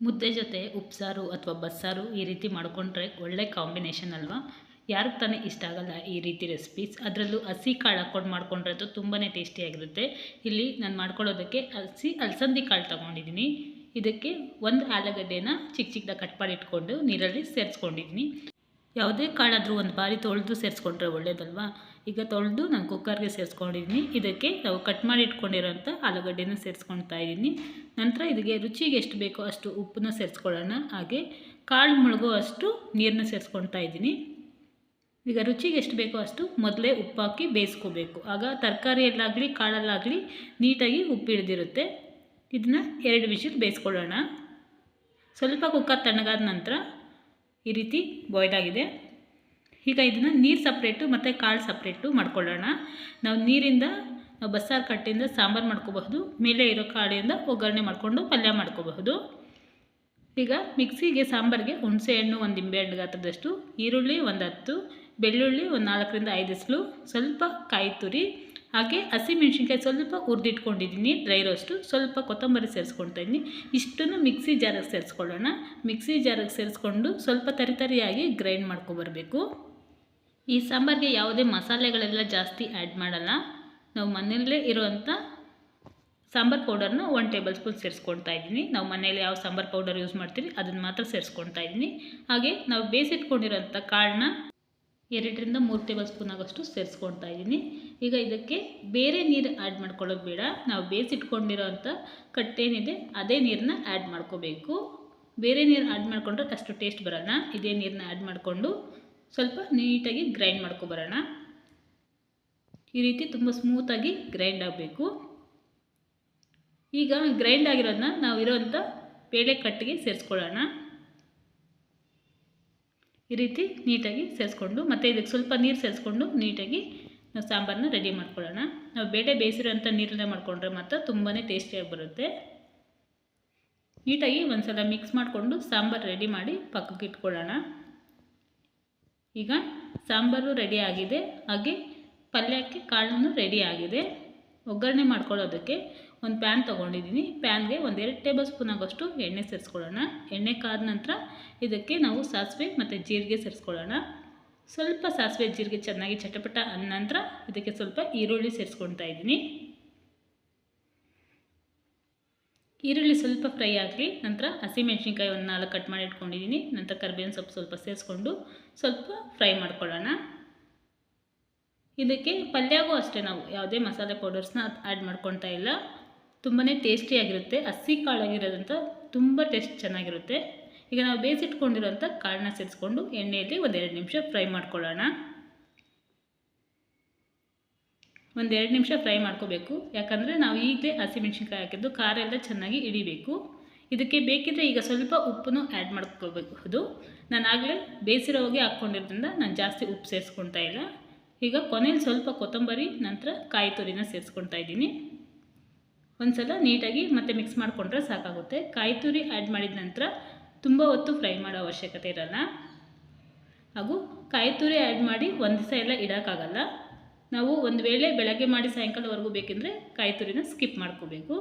ಮುದ್ದೆ ಜೊತೆ ಉಪ್ಸಾರು ಅಥವಾ ಬಸ್ಸಾರು ಈ ರೀತಿ ಮಾಡಿಕೊಂಡ್ರೆ ಒಳ್ಳೆ ಕಾಂಬಿನೇಷನ್ ಅಲ್ವಾ? ಯಾರಿಗೆ ತಾನೇ ಇಷ್ಟ ಆಗಲ್ಲ ಈ ರೀತಿ ರೆಸಿಪೀಸ್ ಅದರಲ್ಲೂ ಹಸಿ ಕಾಳು ಹಾಕ್ಕೊಂಡು ಮಾಡ್ಕೊಂಡ್ರೆ ಅದು ತುಂಬಾ ಟೇಸ್ಟಿಯಾಗಿರುತ್ತೆ ಇಲ್ಲಿ ನಾನು ಮಾಡ್ಕೊಳ್ಳೋದಕ್ಕೆ ಹಸಿ ಅಲಸಂದಿ ಕಾಳು ತೊಗೊಂಡಿದ್ದೀನಿ ಇದಕ್ಕೆ ಒಂದು ಆಲೂಗಡ್ಡೆನ ಚಿಕ್ಕ ಚಿಕ್ಕದಾಗಿ ಕಟ್ ಮಾಡಿ ಇಟ್ಕೊಂಡು ನೀರಲ್ಲಿ ಸೇರಿಸ್ಕೊಂಡಿದ್ದೀನಿ ಯಾವುದೇ ಕಾಳಾದರೂ ಒಂದು ಬಾರಿ ತೊಳೆದು ಸೇರಿಸ್ಕೊಂಡ್ರೆ ಒಳ್ಳೇದಲ್ವಾ? ಈಗ ತೊಳೆದು ನಾನು ಕುಕ್ಕರ್ಗೆ ಸೇರಿಸ್ಕೊಂಡಿದ್ದೀನಿ. ಇದಕ್ಕೆ ನಾವು ಕಟ್ ಮಾಡಿ ಇಟ್ಕೊಂಡಿರೋಂಥ ಆಲೂಗಡ್ಡೆನ ಸೇರಿಸ್ಕೊಳ್ತಾ ಇದ್ದೀನಿ. ನಂತರ ಇದಕ್ಕೆ ರುಚಿಗೆ ಎಷ್ಟು ಬೇಕೋ ಅಷ್ಟು ಉಪ್ಪನ್ನ ಸೇರಿಸ್ಕೊಳ್ಳೋಣ. ಹಾಗೆ ಕಾಳು ಮುಳುಗೋ ಅಷ್ಟು ನೀರನ್ನ ಸೇರಿಸ್ಕೊಳ್ತಾ ಇದ್ದೀನಿ. ಈಗ ರುಚಿಗೆ ಎಷ್ಟು ಬೇಕೋ ಅಷ್ಟು ಮೊದಲೇ ಉಪ್ಪಾಕಿ ಬೇಯಿಸ್ಕೋಬೇಕು. ಆಗ ತರಕಾರಿಯಲ್ಲಾಗಲಿ, ಕಾಳಲ್ಲಾಗಲಿ ನೀಟಾಗಿ ಉಪ್ಪು ಹಿಡಿದಿರುತ್ತೆ. ಇದನ್ನ ಎರಡು ವಿಷಲ್ ಬೇಯಿಸ್ಕೊಳ್ಳೋಣ. ಸ್ವಲ್ಪ ಕುಕ್ಕರ್ ತಣ್ಣಗಾದ ನಂತರ ಈ ರೀತಿ ಬಾಯ್ಲ್ ಆಗಿದೆ. ಈಗ ಇದನ್ನು ನೀರು ಸಪ್ರೇಟು ಮತ್ತು ಕಾಳು ಸಪ್ರೇಟು ಮಾಡ್ಕೊಳ್ಳೋಣ. ನಾವು ನೀರಿಂದ, ನಾವು ಬಸ್ಸಾರು ಕಟ್ಟಿಂದ ಸಾಂಬಾರು ಮಾಡ್ಕೋಬಹುದು, ಮೇಲೆ ಇರೋ ಕಾಳಿಂದ ಒಗ್ಗರಣೆ ಮಾಡಿಕೊಂಡು ಪಲ್ಯ ಮಾಡ್ಕೋಬಹುದು. ಈಗ ಮಿಕ್ಸಿಗೆ ಸಾಂಬಾರಿಗೆ ಹುಣಸೆಹಣ್ಣು ಒಂದು ನಿಂಬೆಹಣ್ಣು ಗಾತ್ರದಷ್ಟು, ಈರುಳ್ಳಿ ಒಂದು ಹತ್ತು, ಬೆಳ್ಳುಳ್ಳಿ ಒಂದು ನಾಲ್ಕರಿಂದ ಐದು ಸ್ಲು ಸ್ವಲ್ಪ ಕಾಯಿ ತುರಿ, ಹಾಗೆ ಹಸಿಮೆಣ್ಸಿನ್ಕಾಯಿ ಸ್ವಲ್ಪ ಹುರಿದಿಟ್ಕೊಂಡಿದ್ದೀನಿ ಡ್ರೈ ರೋಸ್ಟು ಸ್ವಲ್ಪ ಕೊತ್ತಂಬರಿ ಸೇರಿಸ್ಕೊಳ್ತಾ ಇದ್ದೀನಿ. ಇಷ್ಟನ್ನು ಮಿಕ್ಸಿ ಜಾರಿಗೆ ಸೇರಿಸ್ಕೊಳ್ಳೋಣ. ಮಿಕ್ಸಿ ಜಾರಿಗೆ ಸೇರಿಸ್ಕೊಂಡು ಸ್ವಲ್ಪ ತರಿತರಿಯಾಗಿ ಗ್ರೈಂಡ್ ಮಾಡ್ಕೊಬರ್ಬೇಕು ಈ ಸಾಂಬಾರಿಗೆ ಯಾವುದೇ ಮಸಾಲೆಗಳೆಲ್ಲ ಜಾಸ್ತಿ ಆ್ಯಡ್ ಮಾಡಲ್ಲ. ನಾವು ಮನೆಯಲ್ಲೇ ಇರುವಂಥ ಸಾಂಬಾರು ಪೌಡರ್ನ ಒನ್ ಟೇಬಲ್ ಸ್ಪೂನ್ ಸೇರಿಸ್ಕೊಳ್ತಾ ಇದ್ದೀನಿ. ನಾವು ಮನೇಲಿ ಯಾವ ಸಾಂಬಾರು ಪೌಡರ್ ಯೂಸ್ ಮಾಡ್ತೀವಿ, ಅದನ್ನು ಮಾತ್ರ ಸೇರಿಸ್ಕೊಳ್ತಾ ಇದ್ದೀನಿ. ಹಾಗೆ ನಾವು ಬೇಯಿಸಿಟ್ಕೊಂಡಿರೋಂಥ ಕಾಳನ್ನ ಎರಡರಿಂದ ಮೂರು ಟೇಬಲ್ ಸ್ಪೂನ್ ಆಗೋಷ್ಟು ಸೇರಿಸ್ಕೊಳ್ತಾ ಇದ್ದೀನಿ. ಈಗ ಇದಕ್ಕೆ ಬೇರೆ ನೀರು ಆ್ಯಡ್ ಮಾಡ್ಕೊಳ್ಳೋದು ಬೇಡ. ನಾವು ಬೇಯಿಸಿಟ್ಕೊಂಡಿರೋ ಅಂಥ ಕಟ್ಟೇನಿದೆ ಅದೇ ನೀರನ್ನ ಆ್ಯಡ್ ಮಾಡ್ಕೋಬೇಕು. ಬೇರೆ ನೀರು ಆ್ಯಡ್ ಮಾಡಿಕೊಂಡ್ರೆ ಅಷ್ಟು ಟೇಸ್ಟ್ ಬರೋಲ್ಲ. ಇದೇ ನೀರನ್ನ ಆ್ಯಡ್ ಮಾಡಿಕೊಂಡು ಸ್ವಲ್ಪ ನೀಟಾಗಿ ಗ್ರೈಂಡ್ ಮಾಡ್ಕೊಬರೋಣ ಈ ರೀತಿ ತುಂಬ ಸ್ಮೂತಾಗಿ ಗ್ರೈಂಡ್ ಆಗಬೇಕು. ಈಗ ಗ್ರೈಂಡ್ ಆಗಿರೋದನ್ನ ನಾವು ಇರೋವಂಥ ಬೇಳೆ ಕಟ್ಟಿಗೆ ಸೇರಿಸ್ಕೊಳ್ಳೋಣ. ಈ ರೀತಿ ನೀಟಾಗಿ ಸೇರಿಸ್ಕೊಂಡು, ಮತ್ತು ಇದಕ್ಕೆ ಸ್ವಲ್ಪ ನೀರು ಸೇರಿಸ್ಕೊಂಡು ನೀಟಾಗಿ ನಾವು ಸಾಂಬಾರನ್ನ ರೆಡಿ ಮಾಡ್ಕೊಳ್ಳೋಣ. ನಾವು ಬೇಳೆ ಬೇಯಿಸಿರೋಂಥ ನೀರನ್ನೇ ಮಾಡಿಕೊಂಡ್ರೆ ಮಾತ್ರ ತುಂಬಾ ಟೇಸ್ಟಿಯಾಗಿ ಬರುತ್ತೆ. ನೀಟಾಗಿ ಒಂದು ಸಲ ಮಿಕ್ಸ್ ಮಾಡಿಕೊಂಡು ಸಾಂಬಾರು ರೆಡಿ ಮಾಡಿ ಪಕ್ಕಕ್ಕೆ ಇಟ್ಕೊಳ್ಳೋಣ. ಈಗ ಸಾಂಬಾರು ರೆಡಿ ಆಗಿದೆ. ಹಾಗೆ ಪಲ್ಯಕ್ಕೆ ಕಾಳನ್ನು ರೆಡಿ ಆಗಿದೆ. ಒಗ್ಗರಣೆ ಮಾಡ್ಕೊಳ್ಳೋದಕ್ಕೆ ಒಂದು ಪ್ಯಾನ್ ತೊಗೊಂಡಿದ್ದೀನಿ. ಪ್ಯಾನ್ಗೆ ಒಂದೆರಡು ಟೇಬಲ್ ಸ್ಪೂನ್ ಆಗೋಷ್ಟು ಎಣ್ಣೆ ಸೇರಿಸ್ಕೊಳ್ಳೋಣ. ಎಣ್ಣೆ ಕಾದ ನಂತರ ಇದಕ್ಕೆ ನಾವು ಸಾಸಿವೆ ಮತ್ತು ಜೀರಿಗೆ ಸೇರಿಸ್ಕೊಳ್ಳೋಣ. ಸ್ವಲ್ಪ ಸಾಸಿವೆ ಜೀರಿಗೆ ಚೆನ್ನಾಗಿ ಚಟಪಟ ಅಂದ ನಂತರ ಇದಕ್ಕೆ ಸ್ವಲ್ಪ ಈರುಳ್ಳಿ ಸೇರಿಸ್ಕೊಳ್ತಾ ಇದ್ದೀನಿ. ಈರುಳ್ಳಿ ಸ್ವಲ್ಪ ಫ್ರೈ ಆಗಲಿ, ನಂತರ ಹಸಿಮೆಣ್ಸಿನ್ಕಾಯಿ ಒಂದು ನಾಲ್ಕು ಕಟ್ ಮಾಡಿ ಇಟ್ಕೊಂಡಿದ್ದೀನಿ ನಂತರ ಕರಿಬೇವಿನ ಸೊಪ್ಪು ಸ್ವಲ್ಪ ಸೇರಿಸ್ಕೊಂಡು ಸ್ವಲ್ಪ ಫ್ರೈ ಮಾಡ್ಕೊಳ್ಳೋಣ. ಇದಕ್ಕೆ ಪಲ್ಯಗೂ ಅಷ್ಟೇ ನಾವು ಯಾವುದೇ ಮಸಾಲೆ ಪೌಡರ್ಸ್ನ ಆ್ಯಡ್ ಮಾಡ್ಕೊತಾ ಇಲ್ಲ. ತುಂಬಾ ಟೇಸ್ಟಿಯಾಗಿರುತ್ತೆ ಹಸಿ ಕಾಳಾಗಿರೋದಂಥ ತುಂಬ ಟೇಸ್ಟ್ ಚೆನ್ನಾಗಿರುತ್ತೆ. ಈಗ ನಾವು ಬೇಯಿಸಿಟ್ಕೊಂಡಿರೋಂಥ ಕಾಳನ್ನ ಸೇರಿಸ್ಕೊಂಡು ಎಣ್ಣೆಯಲ್ಲಿ ಒಂದೆರಡು ನಿಮಿಷ ಫ್ರೈ ಮಾಡ್ಕೊಳ್ಳೋಣ. ಒಂದೆರಡು ನಿಮಿಷ ಫ್ರೈ ಮಾಡ್ಕೋಬೇಕು. ಯಾಕಂದರೆ ನಾವು ಈಗಲೇ ಹಸಿಮೆಣ್ಸಿನ್ಕಾಯಿ ಹಾಕಿದ್ದು, ಖಾರ ಎಲ್ಲ ಚೆನ್ನಾಗಿ ಹಿಡಿಬೇಕು. ಇದಕ್ಕೆ ಬೇಕಿದ್ದರೆ ಈಗ ಸ್ವಲ್ಪ ಉಪ್ಪನ್ನು ಆ್ಯಡ್ ಮಾಡ್ಕೋಬೇಕು ನಾನು ಆಗಲೇ ಬೇಯಿಸಿರೋ ಹೋಗಿ ಹಾಕ್ಕೊಂಡಿರೋದ್ರಿಂದ ನಾನು ಜಾಸ್ತಿ ಉಪ್ಪು ಸೇರಿಸ್ಕೊಳ್ತಾ ಇಲ್ಲ. ಈಗ ಕೊನೆಯಲ್ಲಿ ಸ್ವಲ್ಪ ಕೊತ್ತಂಬರಿ, ನಂತರ ಕಾಯಿ ತುರಿನ ಸೇರಿಸ್ಕೊಳ್ತಾ ಇದ್ದೀನಿ. ಒಂದು ಸಲ ನೀಟಾಗಿ ಮತ್ತೆ ಮಿಕ್ಸ್ ಮಾಡಿಕೊಂಡ್ರೆ ಸಾಕಾಗುತ್ತೆ. ಕಾಯಿ ತುರಿ ಆ್ಯಡ್ ಮಾಡಿದ ನಂತರ ತುಂಬ ಹೊತ್ತು ಫ್ರೈ ಮಾಡೋ ಅವಶ್ಯಕತೆ ಇರಲ್ಲ. ಹಾಗೂ ಕಾಯಿ ತುರಿ ಆ್ಯಡ್ ಮಾಡಿ ಒಂದು ದಿವಸ ಎಲ್ಲ ಇಡೋಕ್ಕಾಗಲ್ಲ. ನಾವು ಒಂದು ವೇಳೆ ಬೆಳಗ್ಗೆ ಮಾಡಿ ಸಾಯಂಕಾಲವರೆಗೂ ಬೇಕೆಂದರೆ ಕಾಯಿ ತುರಿನ ಸ್ಕಿಪ್ ಮಾಡ್ಕೋಬೇಕು.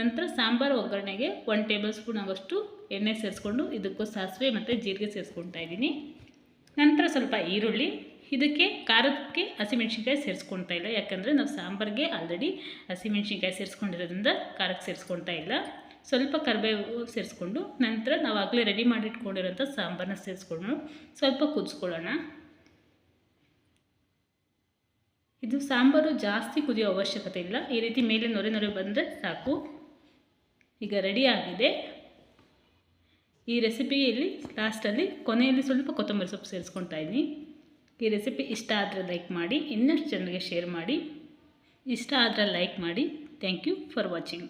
ನಂತರ ಸಾಂಬಾರು ಒಗ್ಗರಣೆಗೆ ಒನ್ ಟೇಬಲ್ ಸ್ಪೂನ್ ಆಗೋಷ್ಟು ಎಣ್ಣೆ ಸೇರಿಸ್ಕೊಂಡು ಇದಕ್ಕೂ ಸಾಸಿವೆ ಮತ್ತು ಜೀರಿಗೆ ಸೇರಿಸ್ಕೊಳ್ತಾ ಇದ್ದೀನಿ. ನಂತರ ಸ್ವಲ್ಪ ಈರುಳ್ಳಿ, ಇದಕ್ಕೆ ಖಾರಕ್ಕೆ ಹಸಿಮೆಣ್ಸಿನ್ಕಾಯಿ ಸೇರಿಸ್ಕೊಳ್ತಾ ಇಲ್ಲ. ಯಾಕಂದರೆ ನಾವು ಸಾಂಬಾರಿಗೆ ಆಲ್ರೆಡಿ ಹಸಿಮೆಣ್ಸಿನ್ಕಾಯಿ ಸೇರಿಸ್ಕೊಂಡಿರೋದ್ರಿಂದ ಖಾರಕ್ಕೆ ಸೇರಿಸ್ಕೊಳ್ತಾ ಇಲ್ಲ. ಸ್ವಲ್ಪ ಕರಿಬೇವು ಸೇರಿಸ್ಕೊಂಡು ನಂತರ ನಾವು ಆಗಲೇ ರೆಡಿ ಮಾಡಿಟ್ಕೊಂಡಿರೋಂಥ ಸಾಂಬಾರನ್ನ ಸೇರಿಸ್ಕೊಂಡು ಸ್ವಲ್ಪ ಕುದಿಸ್ಕೊಳ್ಳೋಣ. ಇದು ಸಾಂಬಾರು ಜಾಸ್ತಿ ಕುದಿಯೋ ಅವಶ್ಯಕತೆ ಇಲ್ಲ. ಈ ರೀತಿ ಮೇಲೆ ನೊರೆ ನೊರೆ ಬಂದರೆ ಸಾಕು. ಈಗ ರೆಡಿ ಆಗಿದೆ. ಈ ರೆಸಿಪಿಯಲ್ಲಿ ಲಾಸ್ಟಲ್ಲಿ ಕೊನೆಯಲ್ಲಿ ಸ್ವಲ್ಪ ಕೊತ್ತಂಬರಿ ಸೊಪ್ಪು ಸೇರಿಸ್ಕೊಳ್ತಾ ಇದ್ದೀನಿ. ಈ ರೆಸಿಪಿ ಇಷ್ಟ ಆದರೆ ಲೈಕ್ ಮಾಡಿ, ಇನ್ನಷ್ಟು ಜನರಿಗೆ ಶೇರ್ ಮಾಡಿ, ಇಷ್ಟ ಆದರೆ ಲೈಕ್ ಮಾಡಿ. Thank you for watching